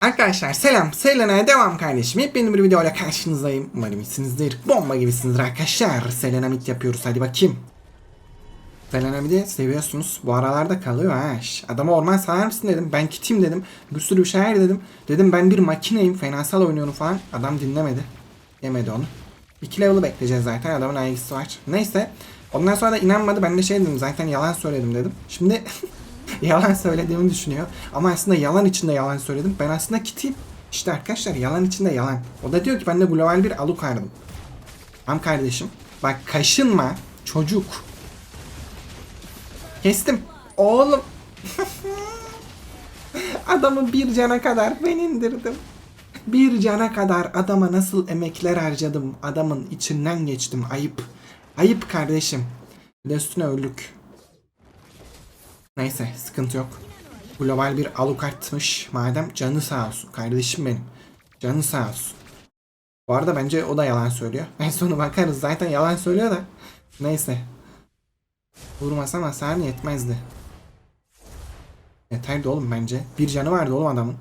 Arkadaşlar selam. Selena'ya devam kardeşim. Hep benim bir videoyla karşınızdayım. Umarım iyisinizdir. Bomba gibisinizdir arkadaşlar. Selena mit yapıyoruz. Hadi bakayım. Selena de seviyorsunuz. Bu aralarda kalıyor ha. Adama orman salar mısın dedim. Ben kitiyim dedim. Bir sürü şeyler dedim. Dedim ben bir makineyim. Fenasal oynuyorum falan. Adam dinlemedi. Yemedi onu. İki level'ı bekleyeceğiz zaten. Adamın ailesi var. Neyse. Ondan sonra da inanmadı. Ben de şey dedim. Zaten yalan söyledim dedim. Şimdi yalan söylediğimi düşünüyor. Ama aslında yalan içinde yalan söyledim. Ben aslında kitiyim. İşte arkadaşlar yalan içinde yalan. O da diyor ki ben de global bir alukardım. Tamam kardeşim. Bak kaşınma. Çocuk. Kestim. Oğlum. Adamı bir cana kadar ben indirdim. Bir cana kadar adama nasıl emekler harcadım. Adamın içinden geçtim. Ayıp. Ayıp kardeşim. Bir de üstüne öldük. Neyse sıkıntı yok. Global bir alukartmış. Madem canı sağ olsun. Kardeşim benim. Canı sağ olsun. Bu arada bence o da yalan söylüyor. En sonu bakarız. Zaten yalan söylüyor da. Neyse. Vurmasam hasar yetmezdi. Yeterdi oğlum bence. Bir canı vardı oğlum adamın.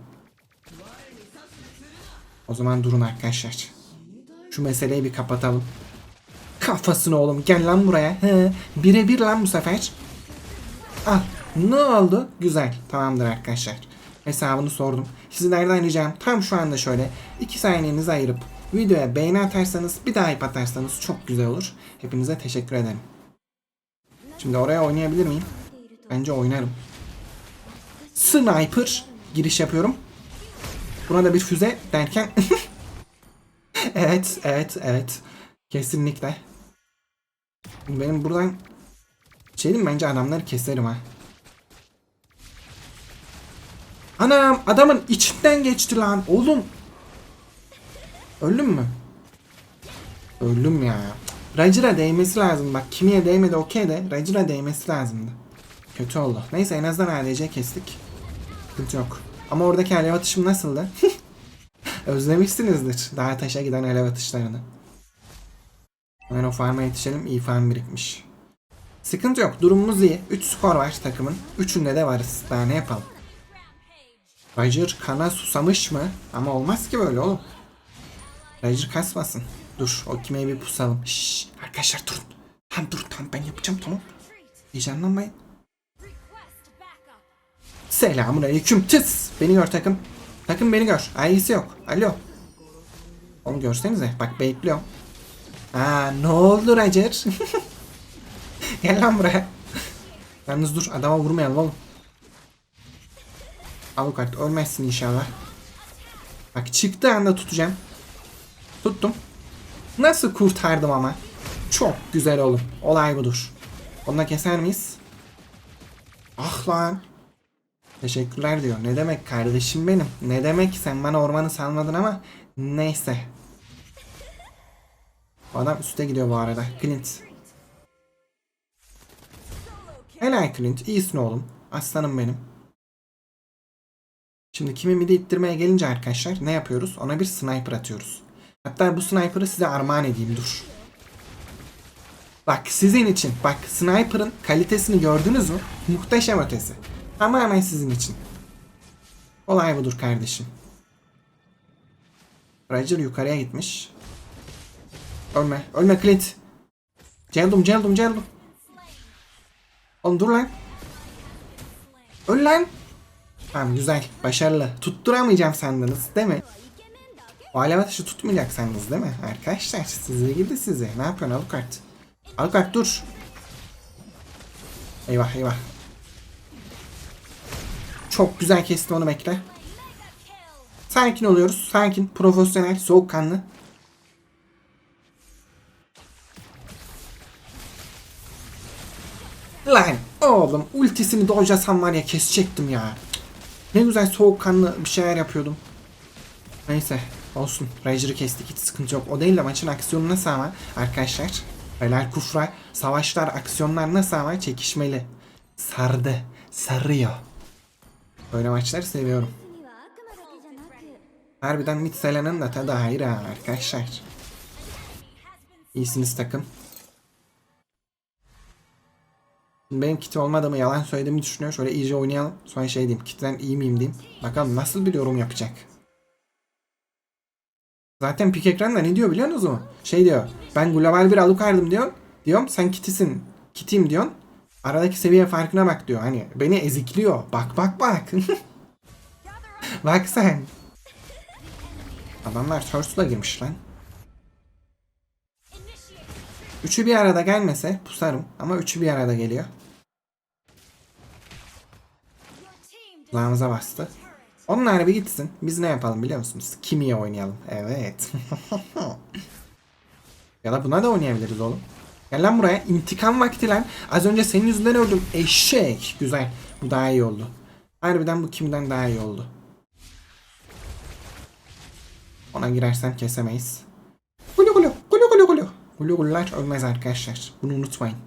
O zaman durun arkadaşlar. Şu meseleyi bir kapatalım. Kafasını oğlum gel lan buraya. Birebir lan bu sefer. Ah ne oldu? Güzel. Tamamdır arkadaşlar. Hesabını sordum. Sizlerden ricam tam şu anda şöyle 2 saniyenizi ayırıp videoya beğeni atarsanız bir daha ip atarsanız çok güzel olur. Hepinize teşekkür ederim. Şimdi oraya oynayabilir miyim? Bence oynarım. Sniper giriş yapıyorum. Buna da bir füze derken Evet, evet, evet. Kesinlikle. Benim buradan şey bence adamları keserim ha. Anam adamın içinden geçti lan oğlum. Öldüm mü? Öldüm ya. Roger'a değmesi lazım bak. Kimiye değmedi okey de Roger'a değmesi lazımdı. Kötü oldu. Neyse en azından ADC kestik. Sıkıntı yok. Ama oradaki alev atışım nasıldı? Özlemişsinizdir daha taşa giden alev atışlarını. Hemen o farma yetişelim. İyi farm birikmiş. Sıkıntı yok. Durumumuz iyi. 3 skor var takımın. Üçünde de varız. Daha ne yapalım? Roger kana susamış mı? Ama olmaz ki böyle oğlum. Roger kasmasın. Dur o kime bir pusalım. Şşş arkadaşlar durun. Tam dur tam ben yapacağım tamam. Heyecanlanmayın. Selamun aleyküm tıs. Beni gör takım. Takım beni gör. Ailesi yok. Alo. Onu görsenize. Bak bekliyorum. Aa ne oldu Roger? Gel lan buraya. Yalnız dur adama vurmayalım oğlum. Avukat ölmezsin inşallah. Bak çıktığı anda tutacağım. Tuttum. Nasıl kurtardım ama. Çok güzel oğlum. Olay budur. Onu da keser miyiz? Ah lan. Teşekkürler diyor. Ne demek kardeşim benim. Ne demek sen bana ormanı salmadın ama neyse. Adam üste gidiyor bu arada. Clint. Helal Clint. İyisin oğlum. Aslanım benim. Şimdi kimi midi ittirmeye gelince arkadaşlar ne yapıyoruz? Ona bir sniper atıyoruz. Hatta bu sniper'ı size armağan edeyim dur. Bak sizin için. Bak sniper'ın kalitesini gördünüz mü? Muhteşem ötesi. Tamamen sizin için. Olay budur kardeşim. Roger yukarıya gitmiş. Ölme. Ölme Clint. Celdum celdum celdum. Oğlum dur lan. Öl lan. Tamam güzel. Başarılı. Tutturamayacağım sandınız değil mi? O alev atışı tutmayacak sandınız değil mi? Arkadaşlar size girdi size. Ne yapıyorsun Alucard? Alucard dur. Eyvah eyvah. Çok güzel kestim onu bekle. Sakin oluyoruz. Sakin, profesyonel, soğukkanlı. Lan oğlum ultisini dojasam var ya kesecektim ya. Ne güzel soğukkanlı bir şeyler yapıyordum. Neyse olsun. Rager'ı kestik hiç sıkıntı yok. O değil de maçın aksiyonu nasıl ama arkadaşlar. Helal kufra. Savaşlar, aksiyonlar nasıl ama çekişmeli. Sardı. Sarıyor. Böyle maçları seviyorum. Harbiden mid Selena'nın da tadı ayrı ha arkadaşlar. İyisiniz takım. Benim kit olmadığımı yalan söylediğimi düşünüyor. Şöyle iyice oynayalım. Sonra şey diyeyim. Kitten iyi miyim diyeyim. Bakalım nasıl bir yorum yapacak. Zaten pik ekranda ne diyor biliyor musunuz mu? Şey diyor. Ben global bir Alucard'ım diyor. Diyorum sen Kitty'sin. Kitty'im diyorsun. Aradaki seviye farkına bak diyor. Hani beni ezikliyor. Bak bak bak. bak sen. Adamlar Turtle'a girmiş lan. Üçü bir arada gelmese pusarım. Ama üçü bir arada geliyor. Kulağımıza bastı. Onlar bir gitsin. Biz ne yapalım biliyor musunuz? Kimiye oynayalım. Evet. ya da buna da oynayabiliriz oğlum. Gel lan buraya. İntikam vakti lan. Az önce senin yüzünden öldüm. Eşek. Güzel. Bu daha iyi oldu. Harbiden bu kimden daha iyi oldu. Ona girersem kesemeyiz. Gulu gulu. Gulu gulu gulu. Gulu gulular ölmez arkadaşlar. Bunu unutmayın.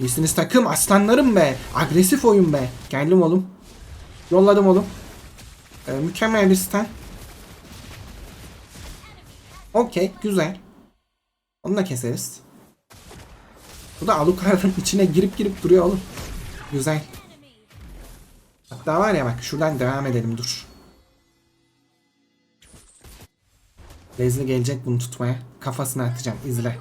İyisiniz takım. Aslanlarım be. Agresif oyun be. Geldim oğlum. Yolladım oğlum. Ee, mükemmel bir stun. Okey. Güzel. Onu da keseriz. Bu da Alucard'ın içine girip girip duruyor oğlum. Güzel. Hatta var ya bak şuradan devam edelim dur. Leslie gelecek bunu tutmaya. Kafasına atacağım izle.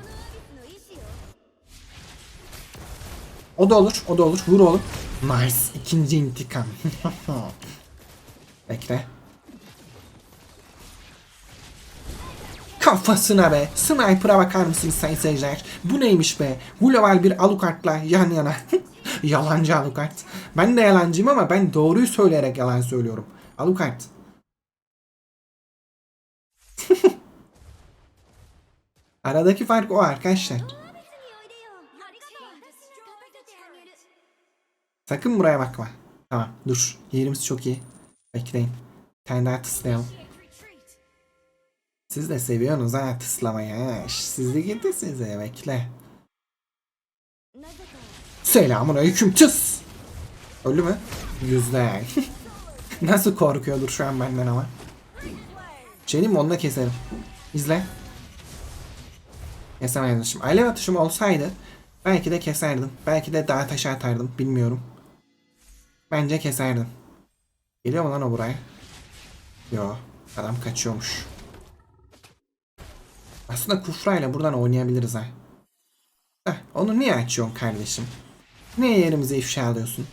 O da olur, o da olur. Vur oğlum. Nice. İkinci intikam. Bekle. Kafasına be. Sniper'a bakar mısınız sayın seyirciler? Bu neymiş be? Global bir Alucard'la yan yana. Yalancı Alucard. Ben de yalancıyım ama ben doğruyu söyleyerek yalan söylüyorum. Alucard. Aradaki fark o arkadaşlar. Sakın buraya bakma. Tamam dur. Yerimiz çok iyi. Bekleyin. Bir daha tıslayalım. Siz de seviyorsunuz ha tıslamayı Siz de gitti size bekle. Selamun aleyküm tıs. Öldü mü? Güzel. Nasıl korkuyordur şu an benden ama. Şey diyeyim mi? onu da keserim. İzle. Kesemezdim. Alev atışım olsaydı belki de keserdim. Belki de dağa taşı atardım. Bilmiyorum. Bence keserdim. Geliyor mu lan o buraya? Yo. Adam kaçıyormuş. Aslında kufrayla buradan oynayabiliriz ha. Heh, onu niye açıyorsun kardeşim? Niye yerimize ifşa alıyorsun?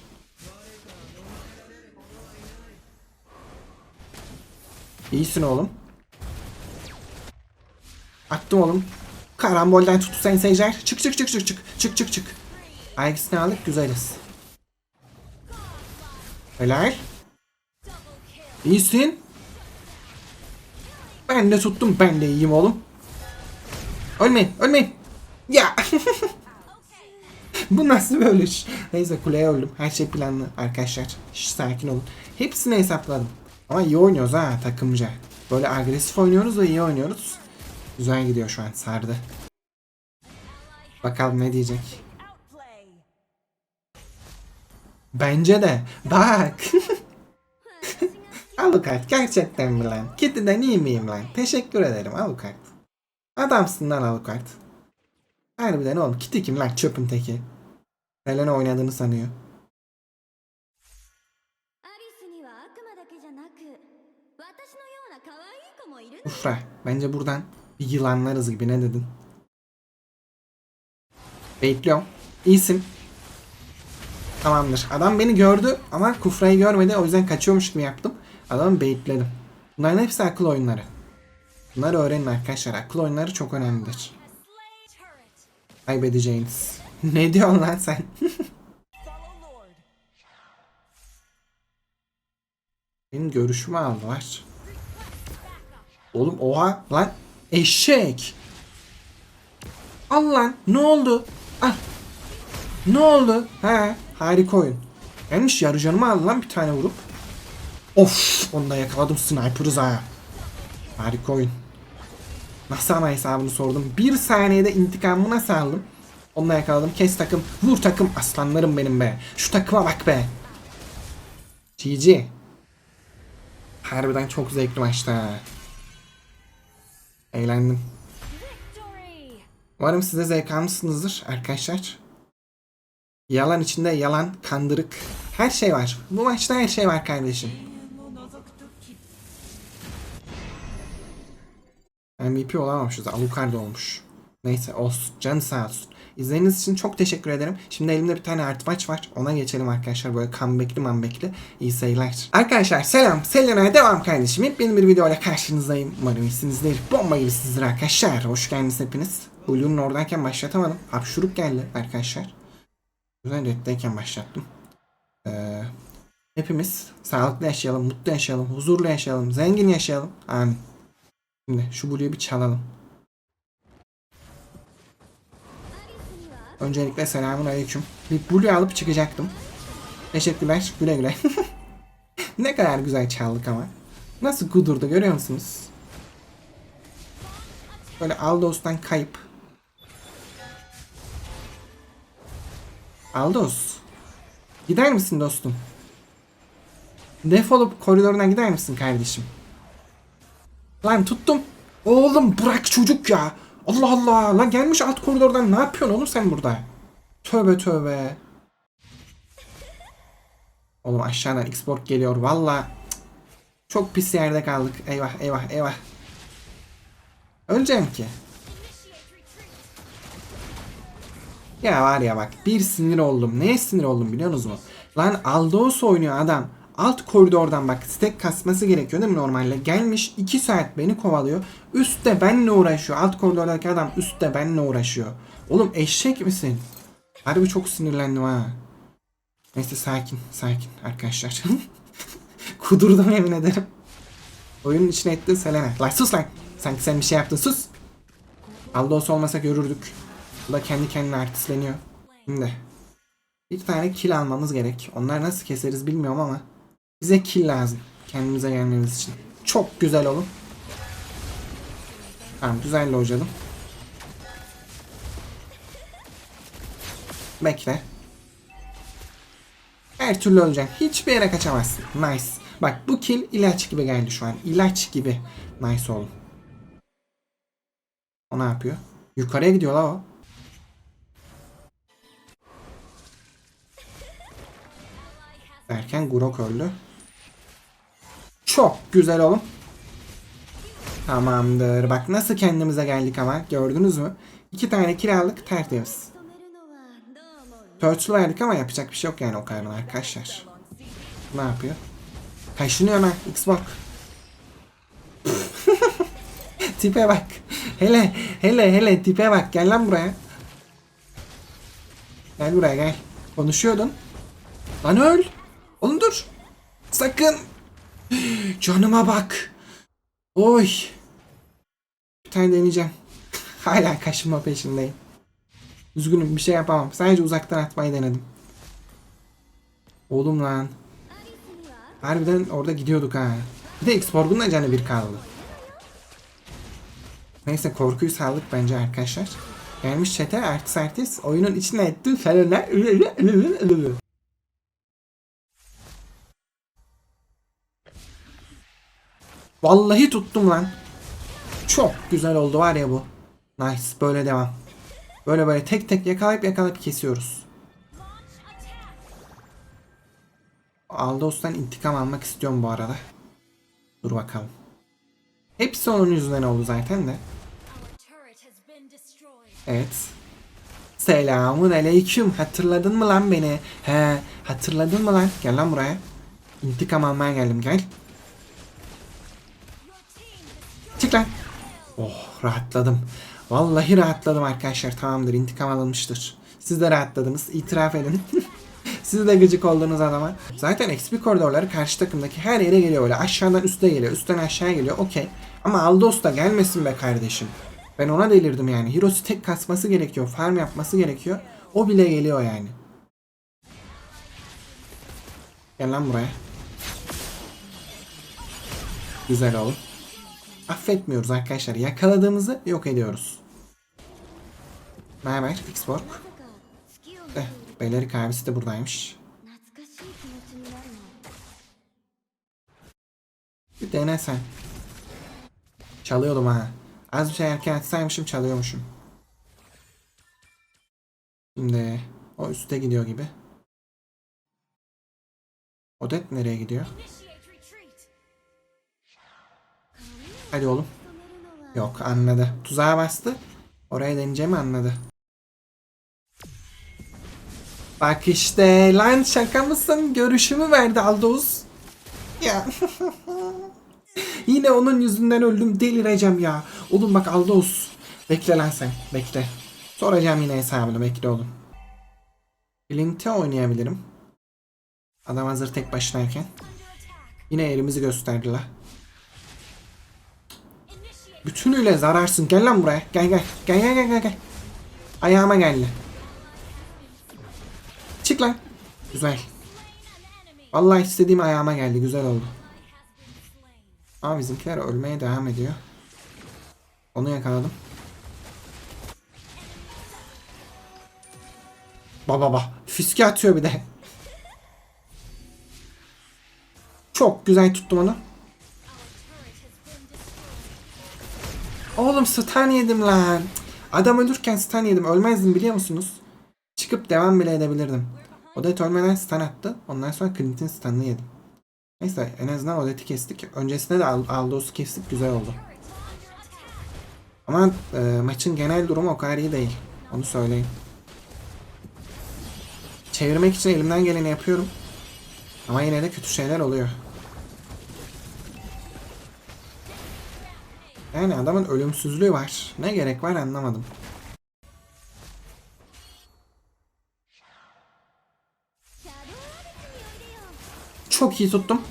İyisin oğlum. Attım oğlum. Karambolden tuttu sayın seyirciler. Çık çık çık çık çık. Çık çık çık. Aygısını aldık güzeliz. Helal. İyisin. Ben de tuttum. Ben de iyiyim oğlum. Ölmeyin. Ölmeyin. Ya. Bu nasıl böyle iş? Neyse kuleye öldüm. Her şey planlı arkadaşlar. Şş, sakin olun. Hepsini hesapladım. Ama iyi oynuyoruz ha takımca. Böyle agresif oynuyoruz ve iyi oynuyoruz. Güzel gidiyor şu an sardı. Bakalım ne diyecek. Bence de. Bak. Alucard gerçekten mi lan? Kitty'den iyi miyim lan? Teşekkür ederim Alucard. Adamsın lan Alucard. Harbiden oğlum Kitty kim lan çöpün teki. Nelen oynadığını sanıyor. Ufra bence buradan bir yılanlarız gibi ne dedin? Bekliyorum. İyisin. Tamamdır. Adam beni gördü ama Kufra'yı görmedi. O yüzden kaçıyormuş gibi yaptım. Adamı baitledim. Bunların hepsi akıl oyunları. Bunları öğrenin arkadaşlar. Akıl oyunları çok önemlidir. Kaybedeceğiniz. ne diyorsun lan sen? Benim görüşümü aldılar. Oğlum oha lan eşek. Al lan ne oldu? Ah. Ne oldu? He harika oyun. Gelmiş yarı canımı aldı lan bir tane vurup. Of onu da yakaladım sniper'ız ha. Harika oyun. Nasıl ama hesabını sordum. Bir saniyede intikamımı nasıl aldım? Onu da yakaladım. Kes takım. Vur takım. Aslanlarım benim be. Şu takıma bak be. GG. Harbiden çok zevkli maçtı ha. Eğlendim. Umarım size zevk almışsınızdır arkadaşlar. Yalan içinde yalan, kandırık. Her şey var. Bu maçta her şey var kardeşim. MVP olamamışız. Alucard olmuş. Neyse olsun. Canı sağ olsun. İzlediğiniz için çok teşekkür ederim. Şimdi elimde bir tane artmaç var. Ona geçelim arkadaşlar. Böyle comebackli mambekli. İyi seyirler. Arkadaşlar selam. Selena'ya devam kardeşim. Hep benim bir videoyla karşınızdayım. Umarım iyisinizdir. Bomba gibisinizdir arkadaşlar. Hoş geldiniz hepiniz. Blue'nun oradayken başlatamadım. Hapşuruk geldi arkadaşlar. Güzel reddeyken başlattım. Ee, hepimiz sağlıklı yaşayalım, mutlu yaşayalım, huzurlu yaşayalım, zengin yaşayalım. Amin. Şimdi şu Blue'yu bir çalalım. Öncelikle selamun aleyküm. Bir Blue alıp çıkacaktım. Teşekkürler. Güle güle. ne kadar güzel çaldık ama. Nasıl kudurdu görüyor musunuz? Böyle Aldos'tan kayıp. Aldos. Gider misin dostum? Defolup koridoruna gider misin kardeşim? Lan tuttum. Oğlum bırak çocuk ya. Allah Allah. Lan gelmiş alt koridordan ne yapıyorsun oğlum sen burada? Tövbe tövbe. Oğlum aşağıdan export geliyor valla. Çok pis yerde kaldık. Eyvah eyvah eyvah. Öleceğim ki. Ya var ya bak bir sinir oldum. Neye sinir oldum biliyor musunuz mu? Lan Aldos oynuyor adam. Alt koridordan bak stack kasması gerekiyor değil mi normalde? Gelmiş 2 saat beni kovalıyor. Üstte benle uğraşıyor. Alt koridordaki adam üstte benle uğraşıyor. Oğlum eşek misin? Harbi çok sinirlendim ha. Neyse sakin sakin arkadaşlar. Kudurdum yemin ederim. Oyunun içine ettin Selena. Lan sus lan. Sanki sen bir şey yaptın sus. Aldos olmasa görürdük. Bu da kendi kendine artistleniyor. Şimdi bir tane kill almamız gerek. Onlar nasıl keseriz bilmiyorum ama bize kill lazım. Kendimize gelmemiz için. Çok güzel olun. Tamam güzel locadım. Bekle. Her türlü öleceksin. Hiçbir yere kaçamazsın. Nice. Bak bu kill ilaç gibi geldi şu an. İlaç gibi. Nice oğlum. O ne yapıyor? Yukarıya gidiyor la o. Derken Grok öldü. Çok güzel oğlum. Tamamdır. Bak nasıl kendimize geldik ama. Gördünüz mü? İki tane kiralık tertemiz. Turtle verdik ama yapacak bir şey yok yani o kadar arkadaşlar. Ne yapıyor? Kaşınıyor hemen Xbox. tipe bak. Hele hele hele tipe bak. Gel lan buraya. Gel buraya gel. Konuşuyordun. Lan öl sakın. Canıma bak. Oy. Bir tane deneyeceğim. Hala kaşıma peşindeyim. Üzgünüm bir şey yapamam. Sadece uzaktan atmayı denedim. Oğlum lan. Harbiden orada gidiyorduk ha. Bir de X-Borg'un da canı bir kaldı. Neyse korkuyu saldık bence arkadaşlar. Gelmiş çete artist artist oyunun içine ettiği felonlar. Vallahi tuttum lan. Çok güzel oldu var ya bu. Nice böyle devam. Böyle böyle tek tek yakalayıp yakalayıp kesiyoruz. Aldos'tan intikam almak istiyorum bu arada. Dur bakalım. Hepsi onun yüzünden oldu zaten de. Evet. Selamun aleyküm. Hatırladın mı lan beni? He, hatırladın mı lan? Gel lan buraya. İntikam almaya geldim gel. Lan. Oh rahatladım. Vallahi rahatladım arkadaşlar. Tamamdır intikam alınmıştır. Siz de rahatladınız. İtiraf edin. Siz de gıcık olduğunuz adama. Zaten XP koridorları karşı takımdaki her yere geliyor öyle. Aşağıdan üste geliyor. Üstten aşağıya geliyor. Okey. Ama Aldos da gelmesin be kardeşim. Ben ona delirdim yani. Hero'su tek kasması gerekiyor. Farm yapması gerekiyor. O bile geliyor yani. Gel lan buraya. Güzel oğlum affetmiyoruz arkadaşlar. Yakaladığımızı yok ediyoruz. Mermer, Xborg. Eh, Beyleri kahvesi de buradaymış. Bir dene sen. Çalıyordum ha. Az bir şey erken atsaymışım çalıyormuşum. Şimdi o üste gidiyor gibi. Odet nereye gidiyor? Hadi oğlum. Yok anladı. Tuzağa bastı. Oraya deneyeceğimi anladı. Bak işte lan şaka mısın? Görüşümü verdi Aldous. Ya. Yine onun yüzünden öldüm delireceğim ya. Oğlum bak Aldous. Bekle lan sen. Bekle. Soracağım yine hesabını. Bekle oğlum. Link'te oynayabilirim. Adam hazır tek başınayken. Yine elimizi gösterdiler. Bütünüyle zararsın. Gel lan buraya. Gel gel. Gel gel gel gel. gel. Ayağıma geldi. Çık lan. Güzel. Vallahi istediğim ayağıma geldi. Güzel oldu. Ama bizimkiler ölmeye devam ediyor. Onu yakaladım. Baba baba. Fiske atıyor bir de. Çok güzel tuttum onu. Oğlum stun yedim lan. Adam ölürken stun yedim. Ölmezdim biliyor musunuz? Çıkıp devam bile edebilirdim. Odet ölmeden stun attı. Ondan sonra Clint'in stun'ını yedim. Neyse en azından Odet'i kestik. Öncesinde de Al- Aldos'u kestik. Güzel oldu. Ama e, maçın genel durumu o kadar iyi değil. Onu söyleyeyim. Çevirmek için elimden geleni yapıyorum. Ama yine de kötü şeyler oluyor. Yani adamın ölümsüzlüğü var. Ne gerek var anlamadım. Çok iyi tuttum.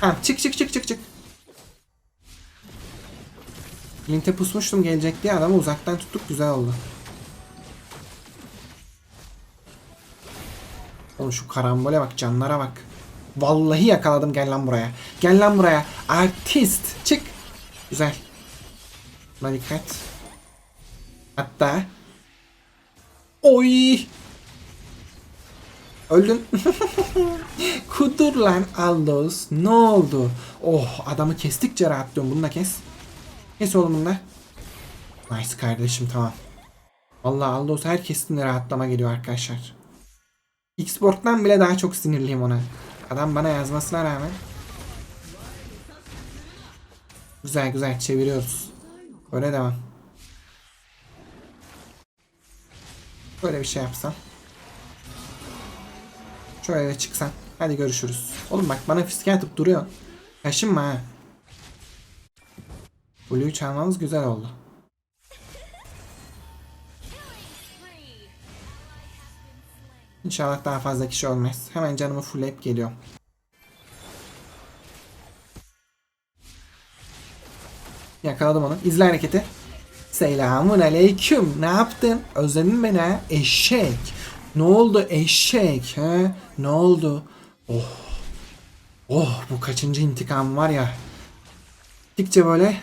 Ha, çık çık çık çık çık. Link'e pusmuştum gelecek diye adamı uzaktan tuttuk güzel oldu. Oğlum şu karambole bak canlara bak. Vallahi yakaladım gel lan buraya. Gel lan buraya. Artist. Çık. Güzel. Buna dikkat. Hatta. Oy. Öldün. Kudur lan Aldos. Ne oldu? Oh adamı kestikçe rahatlıyorum. Bunu da kes. Kes oğlum bunu da. Nice kardeşim tamam. Vallahi Aldos her kestiğinde rahatlama geliyor arkadaşlar. Xbox'tan bile daha çok sinirliyim ona. Adam bana yazmasına rağmen. Güzel güzel çeviriyoruz. Böyle devam. Böyle bir şey yapsam. Şöyle çıksan. Hadi görüşürüz. Oğlum bak bana fiske atıp duruyor. Kaşınma ha. Blue'yu çalmamız güzel oldu. İnşallah daha fazla kişi ölmez. Hemen canımı fullleyip geliyorum. Yakaladım onu. İzle hareketi. Selamun aleyküm. Ne yaptın? Özledin beni ha? Eşek. Ne oldu eşek? He? Ne oldu? Oh. Oh bu kaçıncı intikam var ya. Gittikçe böyle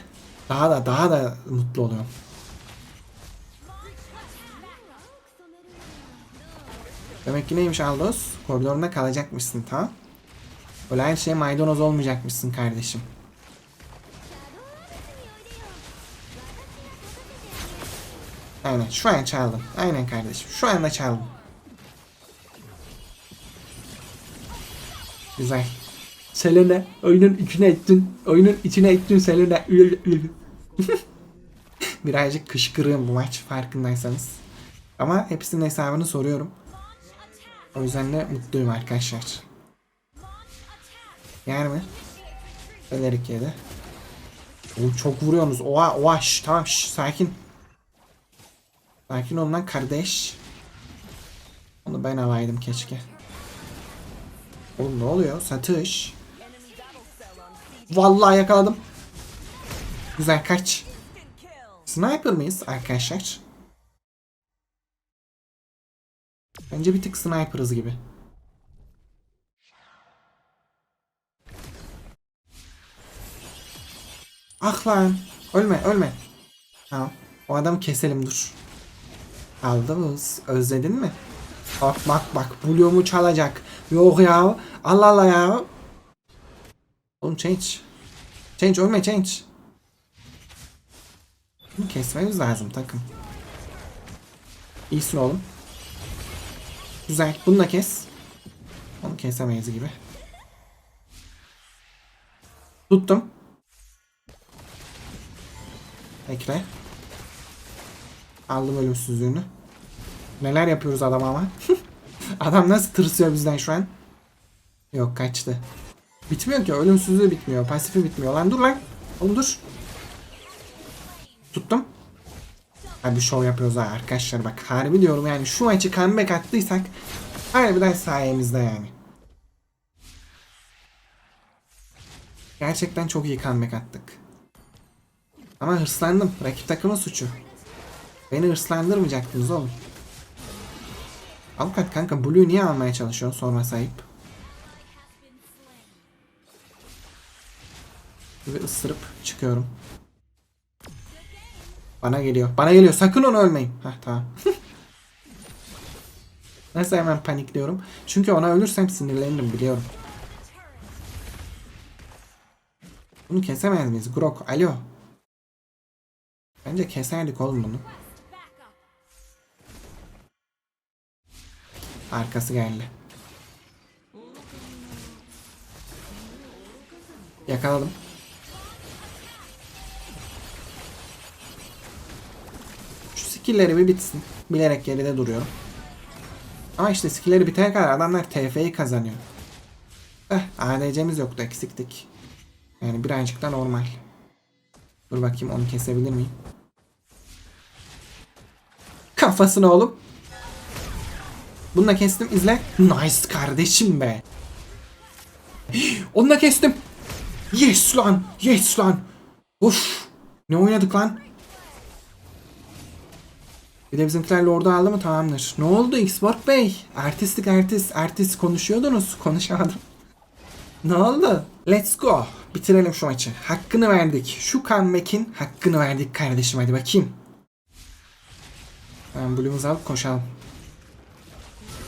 daha da daha da mutlu oluyorum. Demek ki neymiş Aldos? Koridorunda kalacakmışsın tamam. Böyle her şeye maydanoz olmayacakmışsın kardeşim. Aynen şu an çaldım. Aynen kardeşim. Şu anda çaldım. Güzel. Selena oyunun içine ettin. Oyunun içine ettin Selena. Birazcık kışkırığım bu maç farkındaysanız. Ama hepsinin hesabını soruyorum. O yüzden de mutluyum arkadaşlar. Yer mi? Ölerik yedi. Oğlum çok vuruyorsunuz. Oha oha şş, tamam şş, sakin. Sakin ol lan kardeş. Onu ben alaydım keşke. Oğlum ne oluyor? Satış. Vallahi yakaladım. Güzel kaç. Sniper mıyız arkadaşlar? Bence bir tık sniper'ız gibi. Ah lan. Ölme ölme. Tamam. O adamı keselim dur. Aldınız. Özledin mi? Bak bak bak. Blue'umu çalacak. Yok ya. Allah Allah ya. Oğlum change. Change ölme change. Bunu kesmemiz lazım takım. İyisin oğlum. Güzel. Bunu da kes. Onu kesemeyiz gibi. Tuttum. Bekle. Aldım ölümsüzlüğünü. Neler yapıyoruz adam ama. adam nasıl tırsıyor bizden şu an? Yok kaçtı. Bitmiyor ki ölümsüzlüğü bitmiyor. Pasifi bitmiyor. Lan dur lan. Oğlum dur. Tuttum. Hadi şov yapıyoruz ha arkadaşlar bak harbi diyorum yani şu maçı comeback attıysak harbiden sayemizde yani. Gerçekten çok iyi comeback attık. Ama hırslandım. Rakip takımın suçu. Beni hırslandırmayacaktınız oğlum. Avukat kanka Blue'yu niye almaya çalışıyorsun sorma sayıp. Ve ısırıp çıkıyorum. Bana geliyor. Bana geliyor. Sakın onu ölmeyin. Hah tamam. Nasıl hemen panikliyorum? Çünkü ona ölürsem sinirlenirim biliyorum. Bunu kesemez miyiz? Grok. Alo. Bence keserdik oğlum bunu. Arkası geldi. Yakaladım. Şu skill'leri bir bitsin. Bilerek geride duruyorum. Ama işte skill'leri bitene kadar adamlar TF'yi kazanıyor. Eh ADC'miz yoktu eksiktik. Yani birazcık da normal. Dur bakayım onu kesebilir miyim? Kafasını oğlum. Bunu da kestim izle. Nice kardeşim be. Onu da kestim. Yes lan. Yes lan. Uf. Ne oynadık lan? Bir de bizimkiler Lord'u aldı mı tamamdır. Ne oldu Xborg Bey? Artistik artist artist konuşuyordunuz. Konuşamadım. Ne oldu? Let's go. Bitirelim şu maçı. Hakkını verdik. Şu comeback'in hakkını verdik kardeşim. Hadi bakayım. Ben Blue'umuzu alıp koşalım.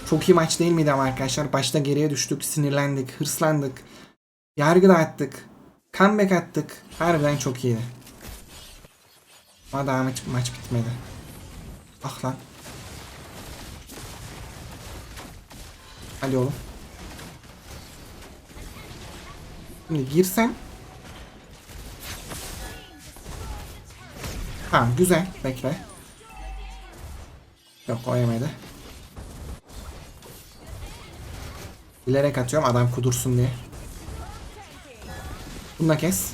Çok iyi maç değil miydi ama arkadaşlar? Başta geriye düştük, sinirlendik, hırslandık. Yargı dağıttık. Comeback attık. Harbiden çok iyiydi. Ama daha maç, maç bitmedi. Ah lan. Hadi oğlum. Şimdi girsem. Tamam güzel. Bekle. Yok o yemedi. Bilerek atıyorum adam kudursun diye. Bunu kes.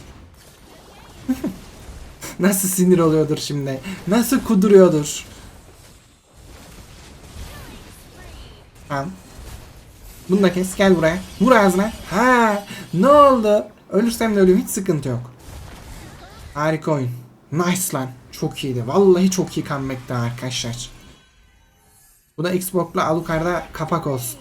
Nasıl sinir oluyordur şimdi. Nasıl kuduruyordur. Tamam. Bunu da kes gel buraya. Vur ağzına. Ha, ne oldu? Ölürsem de ölüm hiç sıkıntı yok. Harika oyun. Nice lan. Çok iyiydi. Vallahi çok iyi comeback'ti arkadaşlar. Bu da Xbox'la Alucard'a kapak olsun.